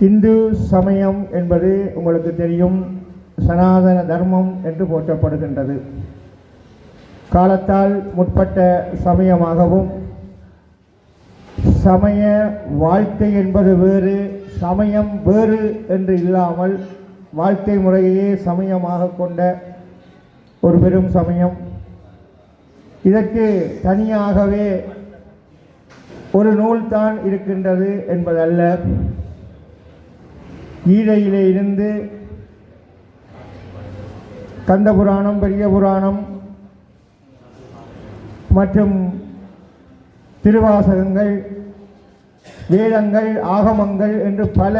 இந்து சமயம் என்பது உங்களுக்கு தெரியும். சனாதன தர்மம் என்று போற்றப்படுகின்றது. காலத்தால் முற்பட்ட சமயமாகவும் சமய வாழ்க்கை என்பது வேறு சமயம் வேறு என்று இல்லாமல் வாழ்க்கை முறையே சமயமாக கொண்ட ஒரு பெரும் சமயம். இதற்கு தனியாகவே ஒரு நூல்தான் இருக்கின்றது என்பதல்ல. கீதையிலே இருந்து கந்த புராணம் பெரிய புராணம் மற்றும் திருவாசகங்கள் வேதங்கள் ஆகமங்கள் என்று பல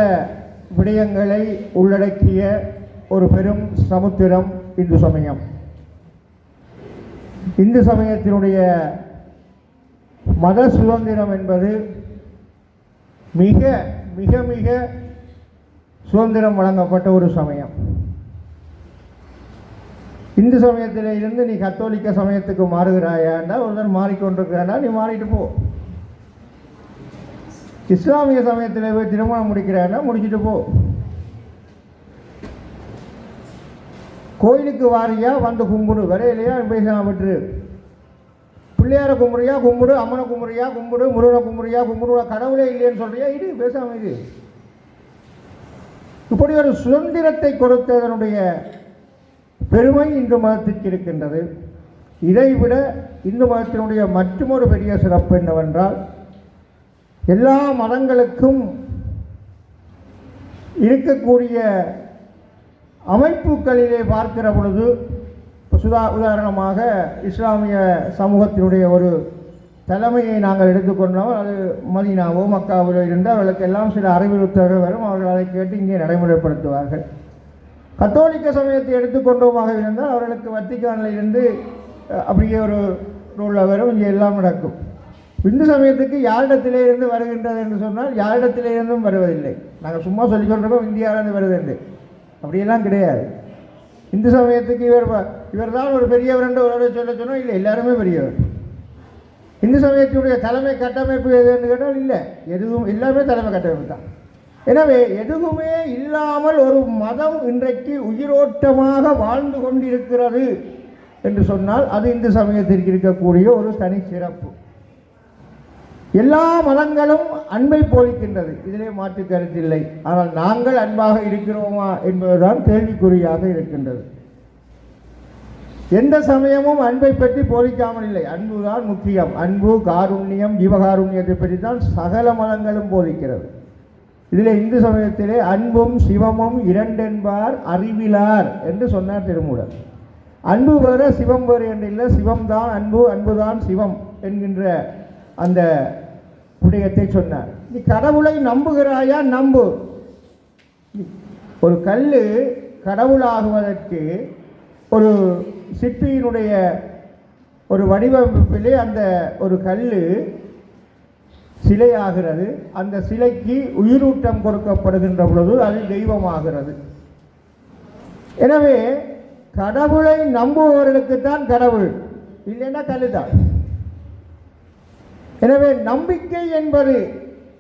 விடயங்களை உள்ளடக்கிய ஒரு பெரும் சமுத்திரம் இந்து சமயம். இந்து சமயத்தினுடைய மத சுதந்திரம் என்பது மிக மிக மிக சுதந்திரம் வழங்கப்பட்ட ஒரு சமயம். இந்து சமயத்தில் இருந்து நீ கத்தோலிக்க சமயத்துக்கு மாறுகிறாயாண்டா ஒருத்தர் மாறிக்கொண்டிருக்கிறாண்டா நீ மாறிட்டு போ. இஸ்லாமிய சமயத்தில் போய் திருமணம் முடிக்கிறான்னா முடிச்சிட்டு போ. கோயிலுக்கு வாரியா வந்து கும்பிடு வரையிலையா பேசலாம் விட்டுரு. பிள்ளையாரை கும்புறியா கும்பிடு அம்மனை கும்புறியா கும்பிடு முருகனை கும்புறியா கும்பிடு கடவுளே இல்லைன்னு சொல்கிறியா இது பேசாமல் இது இப்படி ஒரு சுதந்திரத்தை கொடுத்ததனுடைய பெருமை இந்து மதத்திற்கு இருக்கின்றது. இதைவிட இந்து மதத்தினுடைய மற்றொரு பெரிய சிறப்பு என்னவென்றால் எல்லா மதங்களுக்கும் இருக்கக்கூடிய அமைப்புகளிலே பார்க்கிற பொழுது சுதா உதாரணமாக இஸ்லாமிய சமூகத்தினுடைய ஒரு தலைமையை நாங்கள் எடுத்துக்கொண்டோம். அது மதினாவோ மக்காவிலோ இருந்தால் அவர்களுக்கு எல்லாம் சில அறிவுறுத்தல்கள் வரும் அவர்கள் அதை கேட்டு இங்கே நடைமுறைப்படுத்துவார்கள். கத்தோலிக்க சமயத்தை எடுத்துக்கொண்டோமாக இருந்தால் அவர்களுக்கு வத்திக்கானில் இருந்து அப்படியே ஒரு ரூலில் வரும். இங்கே எல்லாம் நடக்கும். இந்து சமயத்துக்கு யாரிடத்திலே இருந்து வருகின்றது என்று சொன்னால் யாரிடத்திலே இருந்தும் வருவதில்லை. நாங்கள் சும்மா சொல்லிக் கொண்டிருக்கோம் இந்தியாவிலேருந்து வருது என்று அப்படியெல்லாம் கிடையாது. இந்து சமயத்துக்கு இவர் இவர் தான் ஒரு பெரியவர் என்று ஒரு சொல்ல சொன்னோம். இல்லை எல்லாருமே பெரியவர். இந்து சமயத்தினுடைய தலைமை கட்டமைப்பு எது என்று கேட்டால் இல்லை. எதுவும் எல்லாமே தலைமை கட்டமைப்பு தான். எனவே எதுவுமே இல்லாமல் ஒரு மதம் இன்றைக்கு உயிரோட்டமாக வாழ்ந்து கொண்டிருக்கிறது என்று சொன்னால் அது இந்து சமயத்திற்கு இருக்கக்கூடிய ஒரு தனி சிறப்பு எல்லா மதங்களும் அன்பை போதிக்கின்றது. இதிலே மாற்று கருத்தில்லை ஆனால் நாங்கள் அன்பாக இருக்கிறோமா என்பதுதான் கேள்விக்குறியாக இருக்கின்றது. எந்த சமயமும் அன்பை பற்றி போதிக்காமல் இல்லை. அன்புதான் முக்கியம். அன்பு காருண்யம் ஜீவகாருண்யத்தை பற்றி தான் சகல மதங்களும் போதிக்கிறது. இதில் இந்து சமயத்திலே அன்பும் சிவமும் இரண்டென்பார் அறிவிலார் என்று சொன்னார் திருமூலர். அன்பு வேறு சிவம் வேறு என்று இல்லை. சிவம் தான் அன்பு அன்புதான் சிவம் என்கின்ற அந்த விடயத்தை சொன்னார். நீ கடவுளை நம்புகிறாயா? நம்பு. ஒரு கல் கடவுளாகுவதற்கு ஒரு சிற்பியினுடைய ஒரு வடிவமைப்பிலே அந்த ஒரு கல் சிலையாகிறது. அந்த சிலைக்கு உயிரூட்டம் கொடுக்கப்படுகின்ற பொழுது அது தெய்வமாகிறது. எனவே கடவுளை நம்புபவர்களுக்கு தான் கடவுள். இல்லைன்னா கல்லுதான். எனவே நம்பிக்கை என்பது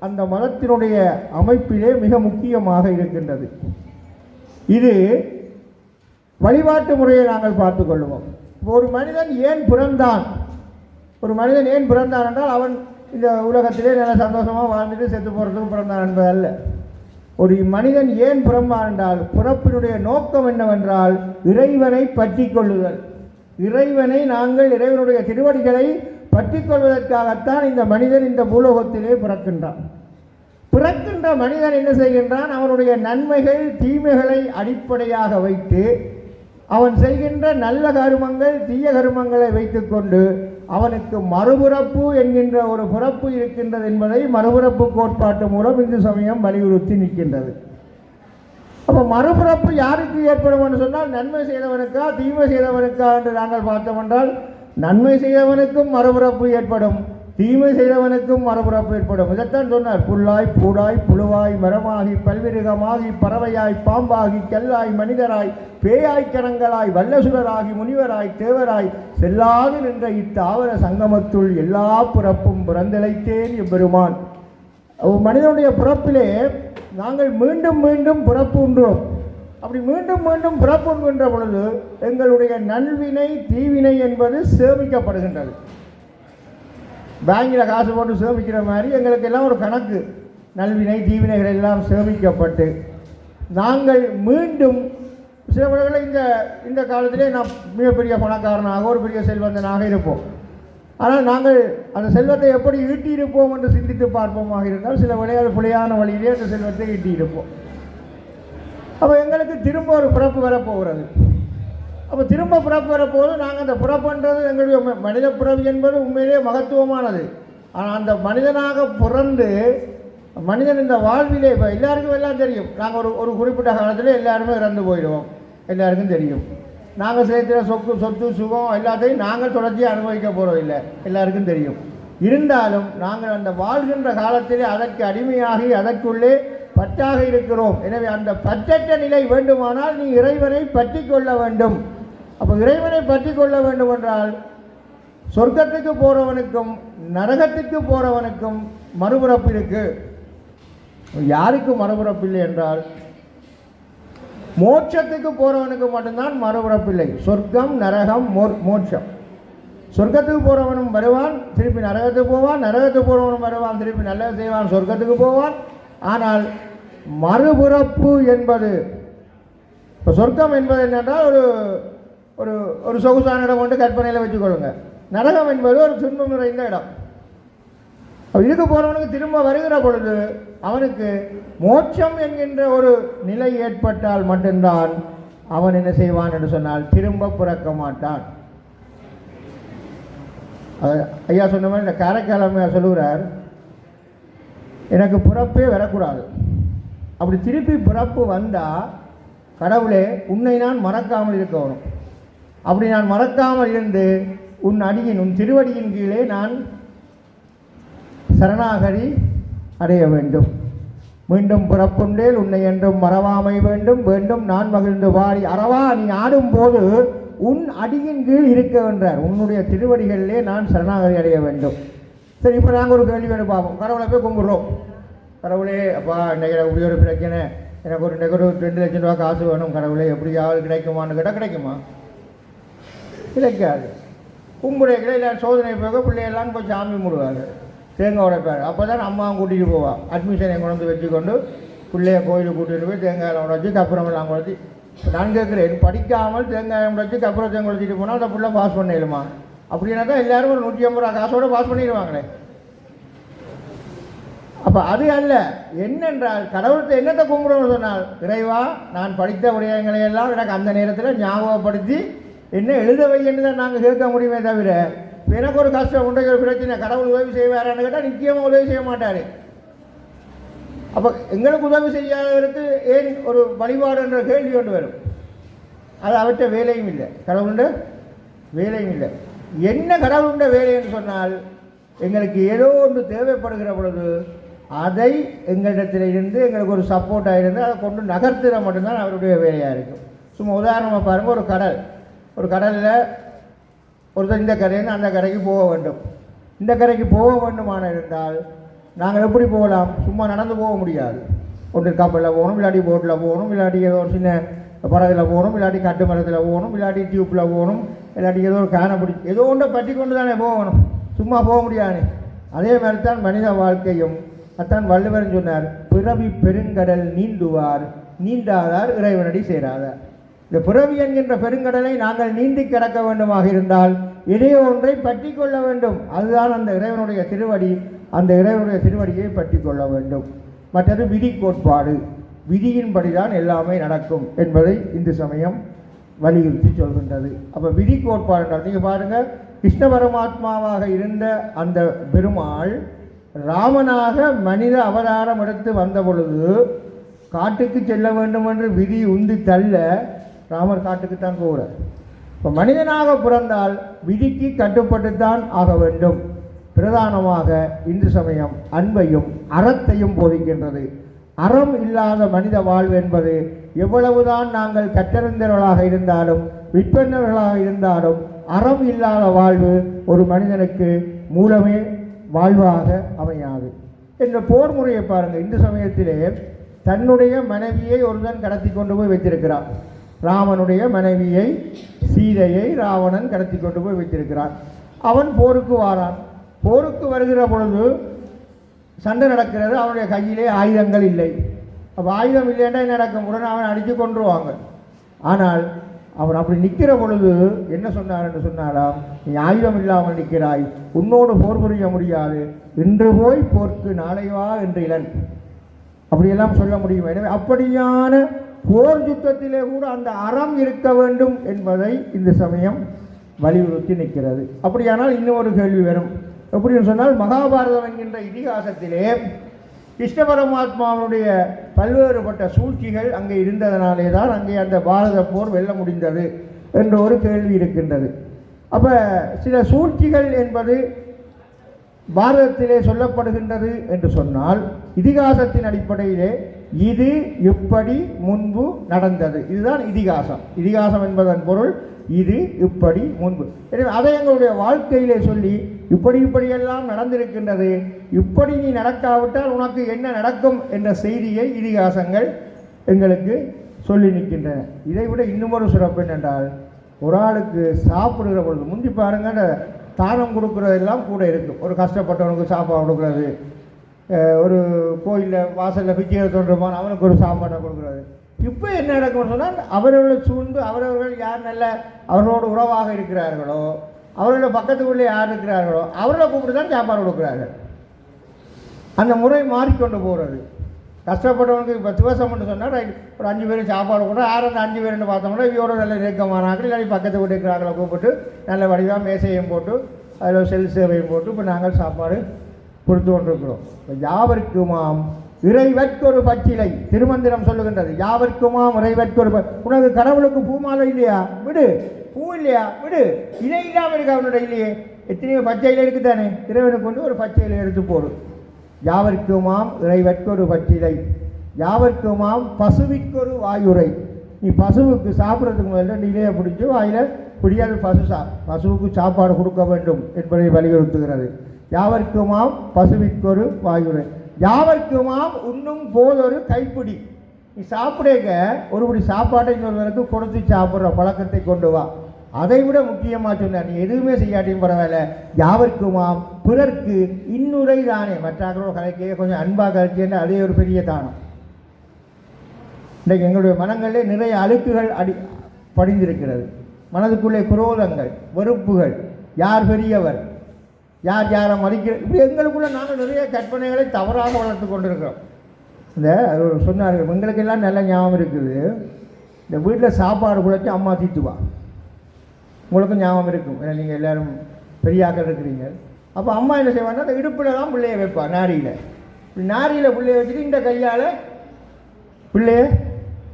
அந்த மதத்தினுடைய அமைப்பிலே மிக முக்கியமாக இருக்கின்றது. இது வழிபாட்டு முறையை நாங்கள் பார்த்துக்கொள்வோம். ஒரு மனிதன் ஏன் பிறந்தான்? ஒரு மனிதன் ஏன் பிறந்தான் என்றால் அவன் இந்த உலகத்திலே நல்ல சந்தோஷமாக வாழ்ந்துட்டு செத்து போகிறதுக்கு பிறந்தான் என்பது அல்ல. ஒரு மனிதன் ஏன் பிறந்தான் என்றால் பிறப்பினுடைய நோக்கம் என்னவென்றால் இறைவனை பற்றி கொள்ளுதல் இறைவனை நாங்கள் இறைவனுடைய திருவடிகளை பற்றி கொள்வதற்காகத்தான் இந்த மனிதன் இந்த பூலோகத்திலே பிறக்கின்றான். பிறக்கின்ற மனிதன் என்ன செய்கின்றான்? அவனுடைய நன்மைகள் தீமைகளை அடிப்படையாக வைத்து அவன் செய்கின்ற நல்ல கருமங்கள் தீய கருமங்களை வைத்துக்கொண்டு அவனுக்கு மறுபிறப்பு என்கின்ற ஒரு பிறப்பு இருக்கின்றது என்பதை மறுபிறப்பு கோட்பாட்டு மூலம் இந்து சமயம் வலியுறுத்தி நிற்கின்றது. அப்போ மறுபிறப்பு யாருக்கு ஏற்படும் என்று சொன்னால் நன்மை செய்தவனுக்கா தீமை செய்தவனுக்கா என்று நாங்கள் பார்த்தோம் என்றால் நன்மை செய்தவனுக்கும் மறுபிறப்பு ஏற்படும். தீமை செய்தவனுக்கும் மரபுறப்பு ஏற்படும். இதைத்தான் சொன்னார். புல்லாய் பூடாய் புழுவாய் மரமாகி பல்விருகமாகி பறவையாய் பாம்பாகி கல்லாய் மனிதராய் பேயாய் கரங்களாய் வல்லசுரராகி முனிவராய் தேவராய் செல்லாது நின்ற இத்தாவர சங்கமத்துள் எல்லா பிறப்பும் பிறந்தழைத்தேன் எம்பெருமான். மனிதனுடைய பிறப்பிலே நாங்கள் மீண்டும் மீண்டும் பிறப்புன்றோம் அப்படி மீண்டும் மீண்டும் பிறப்புண்கின்ற பொழுது எங்களுடைய நல்வினை தீவினை என்பது சேமிக்கப்படுகின்றது. பேங்கில் காசு போட்டு சேமிக்கிற மாதிரி எங்களுக்கு எல்லாம் ஒரு கணக்கு. நல்வினை தீவினைகள் எல்லாம் சேமிக்கப்பட்டு. நாங்கள் மீண்டும் சில வேளைகளில் இந்த இந்த காலத்திலே நாம் மிகப்பெரிய பணக்காரனாக ஒரு பெரிய செல்வந்தனாக இருப்போம். ஆனால் நாங்கள் அந்த செல்வத்தை எப்படி ஈட்டியிருப்போம் என்று சிந்தித்து பார்ப்போமாக இருந்தால் சில விளையாட பிழையான வழியிலே அந்த செல்வத்தை ஈட்டியிருப்போம். அப்போ எங்களுக்கு திரும்ப ஒரு பிறப்பு வரப்போகிறது. அப்போ திரும்ப பிறப்பு போது நாங்கள் அந்த பிறப்புன்றது எங்களுடைய மனித பிறவி என்பது உண்மையிலேயே மகத்துவமானது. ஆனால் அந்த மனிதனாக பிறந்து மனிதன் இந்த வாழ்விலே இப்போ எல்லாருக்கும் எல்லாம் தெரியும். நாங்கள் ஒரு ஒரு குறிப்பிட்ட காலத்தில் எல்லாருமே இறந்து போயிடுவோம். எல்லாருக்கும் தெரியும். நாங்கள் சேர்த்துற சொத்து சொத்து சுகம் எல்லாத்தையும் நாங்கள் தொடர்ச்சியாக அனுபவிக்க போகிறோம் இல்லை எல்லாருக்கும் தெரியும். இருந்தாலும் நாங்கள் அந்த வாழ்கின்ற காலத்திலே அதற்கு அடிமையாகி அதற்குள்ளே பற்றாக இருக்கிறோம். எனவே அந்த பற்றற்ற நிலை வேண்டுமானால் நீ இறைவனை பற்றி கொள்ள வேண்டும். அப்போ இறைவனை பற்றி கொள்ள வேண்டும் என்றால் சொர்க்கத்துக்கு போகிறவனுக்கும் நரகத்துக்கு போகிறவனுக்கும் மறுபிறப்பு இருக்குது யாருக்கு மறுபிறப்பு இல்லை என்றால் மோட்சத்துக்கு போகிறவனுக்கு மட்டும்தான் மறுபிறப்பு இல்லை. சொர்க்கம் நரகம் மோ மோட்சம். சொர்க்கத்துக்கு போகிறவனும் வருவான் திருப்பி நரகத்துக்கு போவான் நரகத்துக்கு போகிறவனும் வருவான் திருப்பி நல்லது செய்வான் சொர்க்கத்துக்கு போவான். ஆனால் மறுபிறப்பு என்பது இப்போ சொர்க்கம் என்பது என்னென்றால் ஒரு ஒரு ஒரு சொகுசான இடம் கொண்டு கற்பனையில் வச்சுக்கொள்ளுங்க. நரகம் என்பது ஒரு துன்பம் நிறைந்த இடம். இதுக்கு போகிறவனுக்கு திரும்ப வருகிற பொழுது அவனுக்கு மோட்சம் என்கின்ற ஒரு நிலை ஏற்பட்டால் மட்டும்தான் அவன் என்ன செய்வான் என்று சொன்னால் திரும்ப பிறக்க மாட்டான். அது ஐயா சொன்ன மாதிரி இந்த காரைக்காலமையா சொல்லுகிறார் எனக்கு பிறப்பே வரக்கூடாது. அப்படி திருப்பி பிறப்பு வந்தால் கடவுளே உன்னை நான் மறக்காமல் இருக்கணும் அப்படி நான் மறக்காமல் இருந்து உன் அடியின் உன் திருவடியின் கீழே நான் சரணாகரி அடைய வேண்டும். மீண்டும் பிறப்புண்டேல் உன்னை என்றும் மறவாமை வேண்டும். வேண்டும் நான் மகிழ்ந்து வாடி. அறவா நீ ஆடும்போது உன் அடியின் கீழ் இருக்க வென்றார் உன்னுடைய திருவடிகளிலே நான் சரணாகதி அடைய வேண்டும். சரி இப்போ நாங்கள் ஒரு கேள்வி வேணும் பார்ப்போம் கடவுளை போய் கும்பிட்றோம். கடவுளே அப்பா இன்றைக்கு எனக்கு இப்படி ஒரு பிரச்சனை. எனக்கு ஒரு இன்றைக்கு ஒரு ரெண்டு லட்சம் ரூபா காசு வேணும். கடவுளே எப்படியாவது கிடைக்குமான்னு கேட்டால் கிடைக்குமா? கிடைக்காது. கும்புடைகளை இல்லை சோதனை போக பிள்ளையெல்லாம் போய் சாமி முடுவாங்க தேங்காய் உடைப்பார். அப்போ தான் அம்மாவும் கூட்டிகிட்டு போவாள் அட்மிஷனை கொண்டு வந்து வச்சுக்கொண்டு பிள்ளைய கோயிலுக்கு கூட்டிகிட்டு போய் தேங்காயில் உடைச்சி கப்புறம் எல்லாம் குழச்சி நான் கேட்குறேன் படிக்காமல் தேங்காயம் உடைச்சி தேங்காய் குழச்சிட்டு போனால் அந்த பிள்ளை பாஸ் பண்ணிடுமா அப்படின்னா தான் எல்லாரும் ஒரு நூற்றி ஐம்பது ரூபா காசோட பாஸ் பண்ணிடுவாங்களே. அப்போ அது அல்ல என்னென்றால் கடவுள்கிட்ட என்னத்தை கும்பிடணும்னு சொன்னால் இறைவா நான் படித்த விடயங்களை எல்லாம் எனக்கு அந்த நேரத்தில் ஞாபகப்படுத்தி என்ன எழுத வையன்னு தான் நாங்கள் கேட்க முடியுமே தவிர எனக்கு ஒரு கஷ்டம் உண்டைக்கு ஒரு பிரச்சனை கடவுள் உதவி செய்வாரான்னு கேட்டால் நிச்சயமாக உதவி செய்ய மாட்டார். அப்போ எங்களுக்கு உதவி செய்யாதவருக்கு ஏன் ஒரு வழிபாடுன்ற கேள்வி கொண்டு வரும். அது அவற்றை வேலையும் இல்லை. கடவுளுண்ட வேலையும் இல்லை. என்ன கடவுளுண்ட வேலைன்னு சொன்னால் எங்களுக்கு ஏதோ ஒன்று தேவைப்படுகிற பொழுது அதை எங்களிடத்தில் இருந்து எங்களுக்கு ஒரு சப்போர்ட்டாக இருந்து அதை கொண்டு நகர்த்துற மட்டும்தான் அவருடைய வேலையாக இருக்கும். சும்மா உதாரணமாக பாருங்கள் ஒரு கடல். ஒரு கடலில் ஒருத்தர் இந்த கரையின்னு அந்த கரைக்கு போக வேண்டும். இந்த கரைக்கு போக வேண்டுமான இருந்தால் நாங்கள் எப்படி போகலாம்? சும்மா நடந்து போக முடியாது. ஒன்று கப்பலில் போகணும் இல்லாட்டி போட்டில் போகணும் இல்லாட்டி ஏதோ ஒரு சின்ன படகுல போகணும் இல்லாட்டி கட்டு மரத்தில் போகணும் இல்லாட்டி டியூப்பில் போகணும் இல்லாட்டி ஏதோ ஒரு கேனை பிடி ஏதோ ஒன்றை பற்றி கொண்டு தானே போகணும். சும்மா போக முடியாது. அதே மாதிரி தான் மனித வாழ்க்கையும். அத்தான் வள்ளுவர் சொன்னார் பிறவி பெருங்கடல் நீந்துவார் நீண்டாதார் இறைவனடி சேராதார். இந்த பிறவி என்கின்ற பெருங்கடலை நாங்கள் நீந்தி கிடக்க வேண்டுமாக இருந்தால் இடையே ஒன்றை பற்றி கொள்ள வேண்டும். அதுதான் அந்த இறைவனுடைய திருவடி. அந்த இறைவனுடைய திருவடியை பற்றி கொள்ள வேண்டும். மற்றது விதி கோட்பாடு. விதியின்படி தான் எல்லாமே நடக்கும் என்பதை இந்து சமயம் வலியுறுத்தி சொல்கின்றது அப்போ விதி கோட்பாடு நீங்கள் பாருங்கள் கிருஷ்ண பரமாத்மாவாக இருந்த அந்த பெருமாள் ராமனாக மனித அவதாரம் எடுத்து வந்த பொழுது காட்டுக்கு செல்ல வேண்டும் என்று விதி உந்தி தள்ள ராமர் காட்டுக்குத்தான் போகிறார் இப்போ மனிதனாக பிறந்தால் விதிக்கு கட்டுப்பட்டுத்தான் ஆக வேண்டும். பிரதானமாக இந்து சமயம் அன்பையும் அறத்தையும் போதிக்கின்றது. அறம் இல்லாத மனித வாழ்வு என்பது எவ்வளவுதான் நாங்கள் கற்றறிந்தவர்களாக இருந்தாலும் விற்பனர்களாக இருந்தாலும் அறம் இல்லாத வாழ்வு ஒரு மனிதனுக்கு மூலமே வாழ்வாக அமையாது. என்ற போர் முறையை பாருங்கள் இந்து சமயத்திலே தன்னுடைய மனைவியை ஒருவன் கடத்தி கொண்டு போய் வைத்திருக்கிறான். ராமனுடைய மனைவியை சீதையை ராவணன் கடத்தி கொண்டு போய் வைத்திருக்கிறான். அவன் போருக்கு வாரான். போருக்கு வருகிற பொழுது சண்டை நடக்கிறது. அவனுடைய கையிலே ஆயுதங்கள் இல்லை. அப்போ ஆயுதம் இல்லைன்னா என்ன நடக்கும்? உடனே அவன் அடித்து கொண்டுருவாங்க ஆனால் அவன் அப்படி நிற்கிற பொழுது என்ன சொன்னார் என்று சொன்னாராம் நீ ஆயுதம் இல்லாமல் நிற்கிறாய். உன்னோடு போர் புரிய முடியாது. இன்று போய் போர்க்கு நாளை வா என்று இளன் அப்படியெல்லாம் சொல்ல முடியும்? எனவே அப்படியான போர் யுத்தத்திலே கூட அந்த அறம் இருக்க வேண்டும் என்பதை இந்த சமயம் வலியுறுத்தி நிற்கிறது. அப்படியானால் இன்னும் ஒரு கேள்வி வரும். எப்படின்னு சொன்னால் மகாபாரதம் என்கின்ற இதிகாசத்திலே கிருஷ்ண பரமாத்மாவுடைய பல்வேறுபட்ட சூழ்ச்சிகள் அங்கே இருந்ததனாலே தான் அங்கே அந்த பாரத போர் வெல்ல முடிந்தது என்ற ஒரு கேள்வி இருக்கின்றது. அப்போ சில சூழ்ச்சிகள் என்பது பாரதத்திலே சொல்லப்படுகின்றது என்று சொன்னால் இதிகாசத்தின் அடிப்படையிலே இது இப்படி முன்பு நடந்தது. இதுதான் இதிகாசம். இதிகாசம் என்பதன் பொருள் இது இப்படி முன்பு. எனவே அதை எங்களுடைய வாழ்க்கையிலே சொல்லி இப்படி இப்படியெல்லாம் நடந்திருக்கின்றது. இப்படி நீ நடக்காவிட்டால் உனக்கு என்ன நடக்கும் என்ற செய்தியை இதிகாசங்கள் எங்களுக்கு சொல்லி நிற்கின்றன. இதை விட இன்னும் ஒரு சிறப்பு என்னென்றால் ஒரு ஆளுக்கு சாப்பிடுகிற பொழுது முந்தி பாருங்க அந்த தானம் கொடுக்குறதெல்லாம் கூட இருக்கும் ஒரு கஷ்டப்பட்டவனுக்கு சாப்பாடு கொடுக்குறது. ஒரு கோயிலில் வாசலில் பிச்சை தோன்றுமான் அவனுக்கு ஒரு சாப்பாடை கொடுக்குறது. இப்போ என்ன நடக்கும்னு சொன்னால் அவர்களை சூழ்ந்து அவரவர்கள் யார் நல்ல அவர்களோடு உறவாக இருக்கிறார்களோ அவர்களோட பக்கத்துக்குள்ளே யார் இருக்கிறார்களோ அவர்களை கூப்பிட்டு தான் சாப்பாடு கொடுக்குறார்கள். அந்த முறை மாறிக்கொண்டு போகிறது கஷ்டப்பட்டவனுக்கு இப்போ மட்டும் சொன்னால் ரைட் ஒரு அஞ்சு பேர் சாப்பாடு கூட யார் அந்த அஞ்சு பேர்னு பார்த்தோம்னா இவரோட நல்ல நெருக்கமானாக்கள் இல்லாட்டி பக்கத்து வீட்டு இருக்கிறாங்கள கூப்பிட்டு நல்ல வடிவாக மேசையும் போட்டு அதில் செல் சேவையும் போட்டு இப்போ நாங்கள் சாப்பாடு கொடுத்து கொண்டிருக்கிறோம். இப்போ யாவருக்குமாம் இறைவற்கொரு பச்சிலை. திருமந்திரம் சொல்லுகின்றது. யாவருக்குமாம் இறைவற்கொரு ப- உனக்கு கடவுளுக்கு பூமாலை இல்லையா? விடு. பூ இல்லையா விடு. இதை இல்லாமல் இருக்கு அவனோட இல்லையே. எத்தனையோ பச்சையில் இருக்குதானே? இறைவனை கொண்டு ஒரு பச்சையில் எடுத்து போடும் யாவர்க்குமாம் இறைவற்கொரு பச்சிலை யாவர்க்குமாம் பசுவிற்கொரு வாயுரை. நீ பசுவுக்கு சாப்பிட்றதுக்கு முதல்ல நிலையை பிடிச்சி வாயில் பிடியாது பசு சா பசுவுக்கு சாப்பாடு கொடுக்க வேண்டும் என்பதை வலியுறுத்துகிறது. யாவர்க்குமாம் பசுவிற்கொரு வாயுரை. யாவர்க்குமாம் உண்ணும் போதொரு கைப்பிடி. நீ சாப்பிடேங்க. ஒருபடி சாப்பாட்டை இன்னொருவருக்கு கொடுத்து சாப்பிட்ற பழக்கத்தை கொண்டு வா. அதை விட முக்கியமாக சொன்னார் நீ எதுவுமே செய்யாட்டியும் பரவாயில்ல. யாவர்க்குமாம் பிறர்க்கு இன்னுரை தானே. மற்றாக்களோட கலைக்கே கொஞ்சம் அன்பாக கழிச்சேன்னு அதே ஒரு பெரிய தானம். இன்றைக்கு எங்களுடைய மனங்களிலே நிறைய அழுக்குகள் அடி படிந்திருக்கிறது. மனதுக்குள்ளே குரோதங்கள் வெறுப்புகள். யார் பெரியவர்? யார் யாரை மதிக்கிற இப்படி எங்களுக்குள்ளே நாங்கள் நிறைய கற்பனைகளை தவறாக வளர்த்து கொண்டிருக்கிறோம். இந்த அவர் சொன்னார்கள் எங்களுக்கெல்லாம் நல்ல ஞாபகம் இருக்குது. இந்த வீட்டில் சாப்பாடு குழைச்சி அம்மா தீட்டுவா? உங்களுக்கும் ஞாபகம் இருக்கும். ஏன்னா நீங்கள் எல்லோரும் பெரியாக்கள் இருக்கிறீங்க. அப்போ அம்மா என்ன செய்வாங்கன்னா அந்த இடுப்பில் தான் பிள்ளைய வைப்பா நாரியில் இப்படி நாரியில் பிள்ளைய வச்சுட்டு இந்த கையால் பிள்ளைய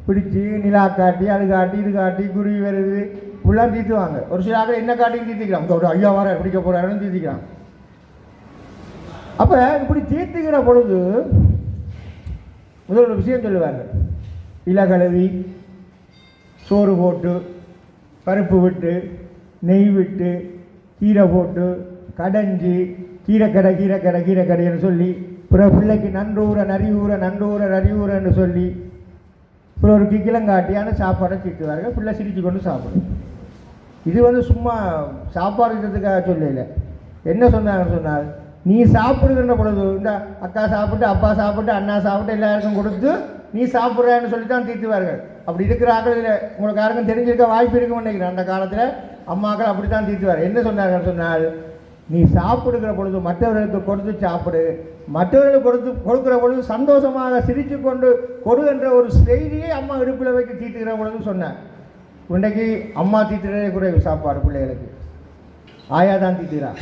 பிடிச்சி நிலா காட்டி அது காட்டி இது காட்டி குருவி வருது இப்படிலாம் தீத்துவாங்க. ஒரு சில ஆக்கள் என்ன காட்டியும் தீர்த்திக்கலாம் இந்த ஒரு ஐயா வர பிடிக்க போகிறாருன்னு தீர்த்திக்கலாம் அப்போ இப்படி தீர்த்துக்கிற பொழுது முதல் ஒரு விஷயம் சொல்லுவாங்க. இலகழுவி சோறு போட்டு பருப்பு விட்டு நெய் விட்டு கீரை போட்டு கடைஞ்சி கீரைக்கடை கீரைக்கடை கீரைக்கடைன்னு சொல்லி பிறகு பிள்ளைக்கு நன்றூரை நரியூரை நன்றூரை நரியூரன்னு சொல்லி அப்புறம் ஒரு கிக்கிலங்காட்டியான சாப்பாடை திட்டுவார்கள். பிள்ளை சிரித்து கொண்டு சாப்பிடும். இது வந்து சும்மா சாப்பாடு இருக்கிறதுக்காக சொல்லல. என்ன சொன்னாங்கன்னு சொன்னால் நீ சாப்பிடுகின்ற பொழுது இந்த அக்கா சாப்பிட்டு அப்பா சாப்பிட்டு அண்ணா சாப்பிட்டு எல்லாருக்கும் கொடுத்து நீ சாப்பிட்றன்னு சொல்லி தான் தீர்த்துவார்கள். அப்படி இருக்கிற ஆக்கள் உங்களுக்கு யாருக்கும் தெரிஞ்சிருக்க வாய்ப்பு இருக்கும்னு நினைக்கிறேன். அந்த காலத்தில் அம்மாக்கள் அப்படி தான் தீர்த்துவார் என்ன சொன்னார்கள் சொன்னால் நீ சாப்பிடுகிற பொழுது மற்றவர்களுக்கு கொடுத்து சாப்பிடு. மற்றவர்களுக்கு கொடுத்து கொடுக்குற பொழுது சந்தோஷமாக சிரித்து கொண்டு கொடு என்ற ஒரு செய்தியை அம்மா இடுப்பில் வைத்து தீட்டுகிற பொழுது சொன்னேன் இன்றைக்கு அம்மா தீட்டுறதே குறைவு சாப்பாடு பிள்ளைகளுக்கு. ஆயா தான் தீட்டுறா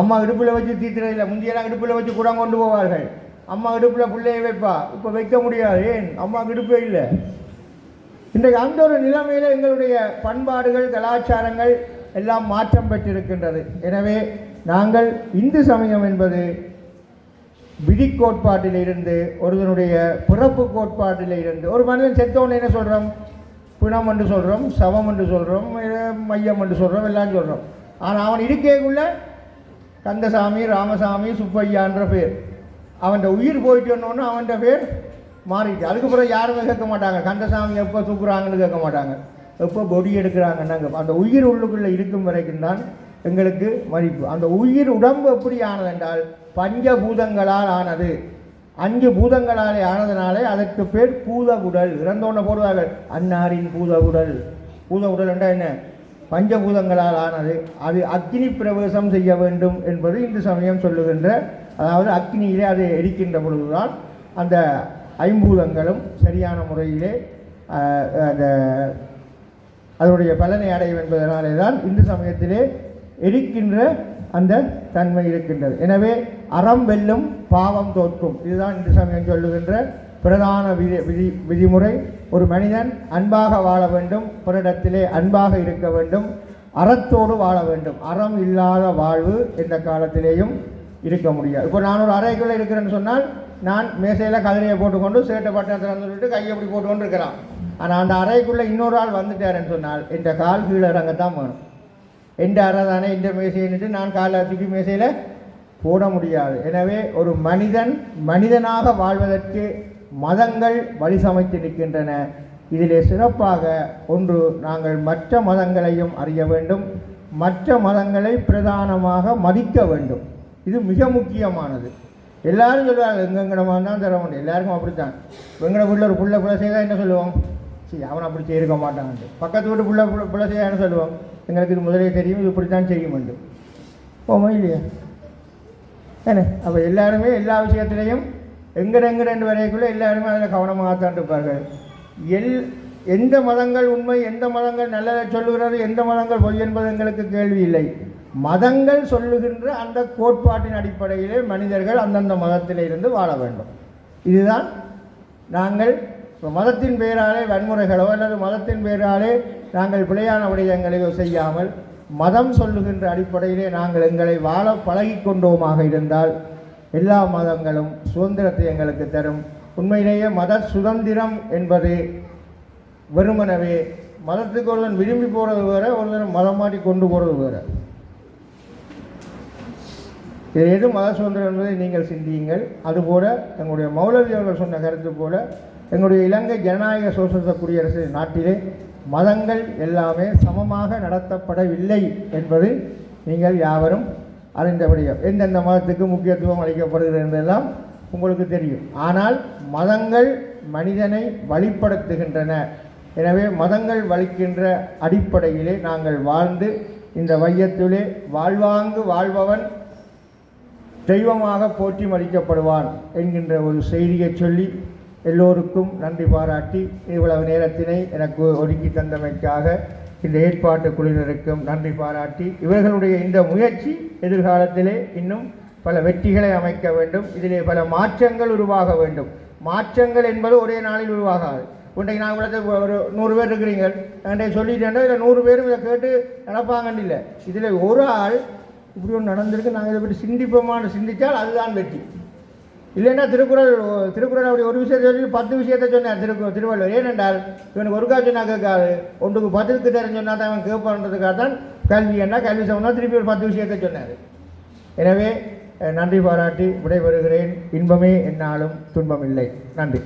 அம்மா இடுப்பில் வச்சு தீட்டுறதில்லை முந்தியெல்லாம் இடுப்பில் வச்சு கூட கொண்டு போவார்கள். அம்மா இடுப்பில் பிள்ளையை வைப்பா. இப்போ வைக்க முடியாது. ஏன்? அம்மா இடுப்பே இல்லை. இன்றைக்கு அந்த ஒரு நிலைமையில் எங்களுடைய பண்பாடுகள் கலாச்சாரங்கள் எல்லாம் மாற்றம் பெற்றிருக்கின்றது. எனவே நாங்கள் இந்து சமயம் என்பது விதி கோட்பாட்டில் இருந்து ஒருவனுடைய பிறப்பு கோட்பாட்டிலிருந்து ஒரு மனிதன் செத்தவன் என்ன சொல்கிறோம் பிணம் என்று சொல்கிறோம் சவம் என்று சொல்கிறோம் மையம் என்று சொல்கிறோம் எல்லாம் சொல்கிறோம் ஆனால் அவன் இருக்கைக்குள்ள கந்தசாமி ராமசாமி சுப்பையான்ற பேர். அவன் உயிர் போயிட்டு வந்தோன்னு அவன் பேர் மாறிட்டு. அதுக்கப்புறம் யாருமே கேட்க மாட்டாங்க. கந்தசாமி எப்போ தூக்குறாங்கன்னு கேட்க மாட்டாங்க. எப்போ பொடி எடுக்கிறாங்கன்னாங்க. அந்த உயிர் உள்ளுக்குள்ளே இருக்கும் வரைக்கும் தான் எங்களுக்கு மதிப்பு. அந்த உயிர் உடம்பு எப்படி ஆனது என்றால் பஞ்சபூதங்களால் ஆனது. அஞ்சு பூதங்களாலே ஆனதுனாலே அதற்கு பேர் பூதகுடல் இறந்தோன்ன போடுவார்கள். அன்னாரின் பூத உடல் என்றால் என்ன? பஞ்சபூதங்களால் ஆனது. அது அக்னி பிரவேசம் செய்ய வேண்டும் என்பது இந்து சமயம் சொல்லுகின்ற அதாவது அக்னியிலே அதை எரிக்கின்ற பொழுதுதான் அந்த ஐம்பூதங்களும் சரியான முறையிலே அந்த அதனுடைய பலனை அடையும் என்பதனாலே தான் இந்து சமயத்திலே எரிக்கின்ற அந்த தன்மை இருக்கின்றது. எனவே அறம் வெல்லும் பாவம் தோற்கும். இதுதான் இந்து சமயம் சொல்லுகின்ற பிரதான விதி விதி விதிமுறை. ஒரு மனிதன் அன்பாக வாழ வேண்டும் பிறரிடத்திலே அன்பாக இருக்க வேண்டும் அறத்தோடு வாழ வேண்டும். அறம் இல்லாத வாழ்வு எந்த காலத்திலேயும் இருக்க முடியாது. இப்போ நான் ஒரு அறைக்குள்ளே இருக்கிறேன்னு சொன்னால் நான் மேசையில் கதிரையை போட்டுக்கொண்டு சேட்டை பட்டணத்தை சொல்லிட்டு கையை அப்படி போட்டுக்கொண்டு இருக்கிறான். ஆனால் அந்த அறைக்குள்ளே இன்னொரு ஆள் வந்துட்டாருன்னு சொன்னால் இந்த கால் கீழே இறங்கத்தான் வேணும். எந்த அறை தானே இந்த மேசைன்னுட்டு நான் காலை தூக்கி மேசையில் போட முடியாது. எனவே ஒரு மனிதன் மனிதனாக வாழ்வதற்கு மதங்கள் வழி சமைத்து நிற்கின்றன. இதிலே சிறப்பாக ஒன்று நாங்கள் மற்ற மதங்களையும் அறிய வேண்டும். மற்ற மதங்களை பிரதானமாக மதிக்க வேண்டும். இது மிக முக்கியமானது. எல்லாரும் சொல்லுவாங்க எங்கெங்கட தான் தரவன் எல்லாருக்கும் அப்படித்தான். எங்கட வீட்டில் ஒரு புள்ள புள்ள செய்தால் என்ன சொல்லுவோம் சரி அவன் அப்படி செய்திருக்க மாட்டான்ட்டு. பக்கத்து வீட்டு புள்ள புள்ள புள்ள செய்யான்னு சொல்லுவோம் எங்களுக்கு இது முதலே தெரியும் இது இப்படி தான் செய்யும் போமா இல்லையா என்ன? அப்போ எல்லாருமே எல்லா விஷயத்துலேயும் எங்கட எங்கடன்னு வரைக்குள்ளே எல்லாருமே அதில் கவனமாக தான் இருப்பார்கள். எல் எந்த மதங்கள் உண்மை எந்த மதங்கள் நல்லதை சொல்லுகிறது எந்த மதங்கள் பொய் என்பது எங்களுக்கு கேள்வி இல்லை. மதங்கள் சொல்லுகின்ற அந்த கோட்பாட்டின் அடிப்படையிலே மனிதர்கள் அந்தந்த மதத்திலிருந்து வாழ வேண்டும். இதுதான் நாங்கள் மதத்தின் பெயராலே வன்முறைகளோ அல்லது மதத்தின் பெயராலே நாங்கள் பிழையான விடயங்களையோ செய்யாமல் மதம் சொல்லுகின்ற அடிப்படையிலே நாங்கள் எங்களை வாழ பழகி கொண்டோமாக இருந்தால் எல்லா மதங்களும் சுதந்திரத்தை எங்களுக்கு தரும். உண்மையிலேயே மத சுதந்திரம் என்பது வெறுமனவே மதத்துக்கு ஒருவன் விரும்பி போகிறது வேற ஒருவன் மதம் மாட்டி கொண்டு போகிறது வேற. இது எது மத சுதந்திரம் என்பதை நீங்கள் சிந்தியுங்கள். அதுபோல எங்களுடைய மௌலவி அவர்கள் சொன்ன கருத்து போல எங்களுடைய இலங்கை ஜனநாயக சோசலிச குடியரசு நாட்டிலே மதங்கள் எல்லாமே சமமாக நடத்தப்படவில்லை என்பது நீங்கள் யாவரும் அறிந்தபடியும் எந்தெந்த மதத்துக்கு முக்கியத்துவம் அளிக்கப்படுகிறது என்றெல்லாம் உங்களுக்கு தெரியும். ஆனால் மதங்கள் மனிதனை வழிப்படுத்துகின்றன. எனவே மதங்கள் வலிக்கின்ற அடிப்படையிலே நாங்கள் வாழ்ந்து இந்த வையத்திலே வாழ்வாங்கு வாழ்பவன் தெய்வமாக போற்றி மதிக்கப்படுவான் என்கின்ற ஒரு செய்தியை சொல்லி எல்லோருக்கும் நன்றி பாராட்டி இவ்வளவு நேரத்தினை எனக்கு ஒதுக்கி தந்தமைக்காக இந்த ஏற்பாட்டு குழுவினருக்கும் நன்றி பாராட்டி இவர்களுடைய இந்த முயற்சி எதிர்காலத்திலே இன்னும் பல வெற்றிகளை அமைக்க வேண்டும். இதிலே பல மாற்றங்கள் உருவாக வேண்டும். மாற்றங்கள் என்பது ஒரே நாளில் உருவாகாது. இன்றைக்கு நான் இவ்வளோ ஒரு நூறு பேர் இருக்கிறீங்க. என்கிட்ட சொல்லிட்டேன்னா இல்லை நூறு பேரும் இதை கேட்டு நடப்பாங்கன்னு இல்லை இதில் ஒரு ஆள் இப்படி ஒன்று நடந்திருக்கு. நாங்கள் இதை பற்றி சிந்திப்போமான்னு சிந்தித்தால் அதுதான் வெற்றி. இல்லைன்னா திருக்குறள் திருக்குறள் அப்படி ஒரு விஷயத்தை சொல்லி பத்து விஷயத்தை சொன்னார் திரு திருவள்ளுவர். ஏனென்றால் இவனுக்கு ஒரு சொன்னா கேட்காது. ஒன்றுக்கு பத்துக்கு தெரிஞ்சு தான் அவன் கேட்பான்றதுக்காக தான் கல்வி என்ன கல்வி சொன்னால் திருப்பி ஒரு பத்து விஷயத்தை சொன்னார். எனவே நன்றி பாராட்டி விடைபெறுகிறேன். இன்பமே என்னாலும் துன்பமில்லை. நன்றி.